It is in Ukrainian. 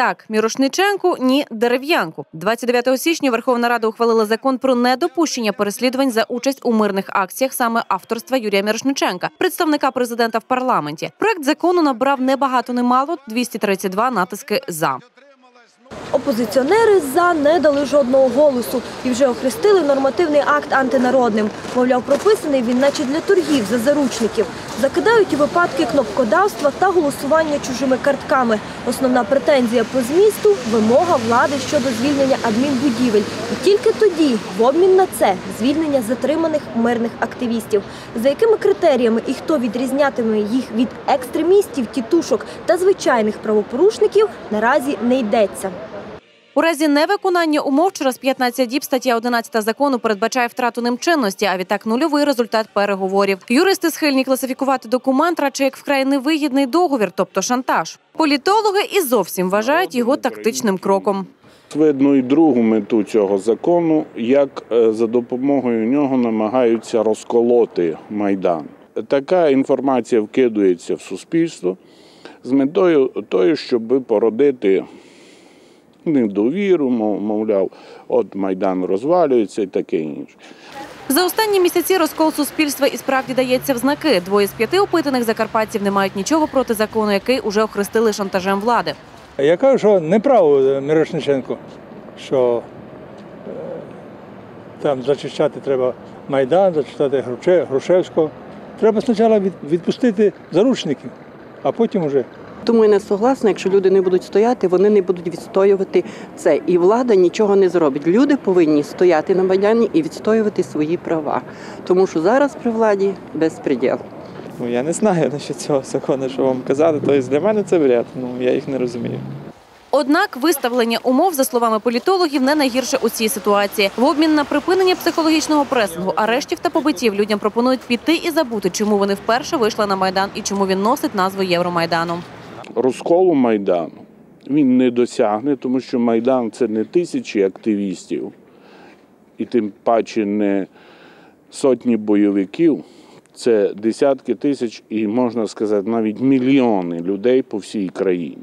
Так, Мірошниченку, ні дерев'янку. 29 січня Верховна Рада ухвалила закон про недопущення переслідувань за участь у мирних акціях саме авторства Юрія Мірошниченка, представника президента в парламенті. Проект закону набрав не багато не мало 232 натиски за. Опозиціонери за не дали жодного голосу і вже охрестили нормативний акт антинародним. Мовляв, прописаний він наче для торгів за заручників. Закидають і випадки кнопкодавства та голосування чужими картками. Основна претензія по змісту вимога влади щодо звільнення адмінбудівель. І тільки тоді, в обмін на це, звільнення затриманих мирних активістів. За якими критеріями і хто відрізнятиме їх від екстремістів, тітушок та звичайних правопорушників, наразі не йдеться. У разі невиконання умов через 15 діб стаття 11 закону передбачає втрату ним чинності, а відтак нульовий результат переговорів. Юристи схильні класифікувати документ радше як вкрай невигідний договір, тобто шантаж. Політологи і зовсім вважають його тактичним кроком. Видно і другу мету цього закону, як е, за допомогою нього намагаються розколоти майдан. Така інформація вкидується в суспільство з метою тою, щоб породити недовіру, мовляв, от майдан розвалюється і таке інше. За останні місяці розкол суспільства і справді дається в знаки. Двоє з п'яти опитаних закарпатців не мають нічого проти закону, який уже охрестили шантажем влади. Я кажу, що неправо Мірошниченко, що е, там зачищати треба Майдан, зачищати Грушевського. Треба спочатку відпустити заручників, а потім уже. Тому я не согласна, якщо люди не будуть стояти, вони не будуть відстоювати це. І влада нічого не зробить. Люди повинні стояти на Майдані і відстоювати свої права. Тому що зараз при владі безпреділ. Ну я не знаю насчет цього закону, що вам казати. Тобто для мене це бред. Ну я їх не розумію. Однак виставлення умов, за словами політологів, не найгірше у цій ситуації. В обмін на припинення психологічного пресингу, арештів та побиттів людям пропонують піти і забути, чому вони вперше вийшли на майдан і чому він носить назву Євромайдану. Розколу Майдану він не досягне, тому що Майдан це не тисячі активістів, і тим паче не сотні бойовиків. Це десятки тисяч і можна сказати навіть мільйони людей по всій країні.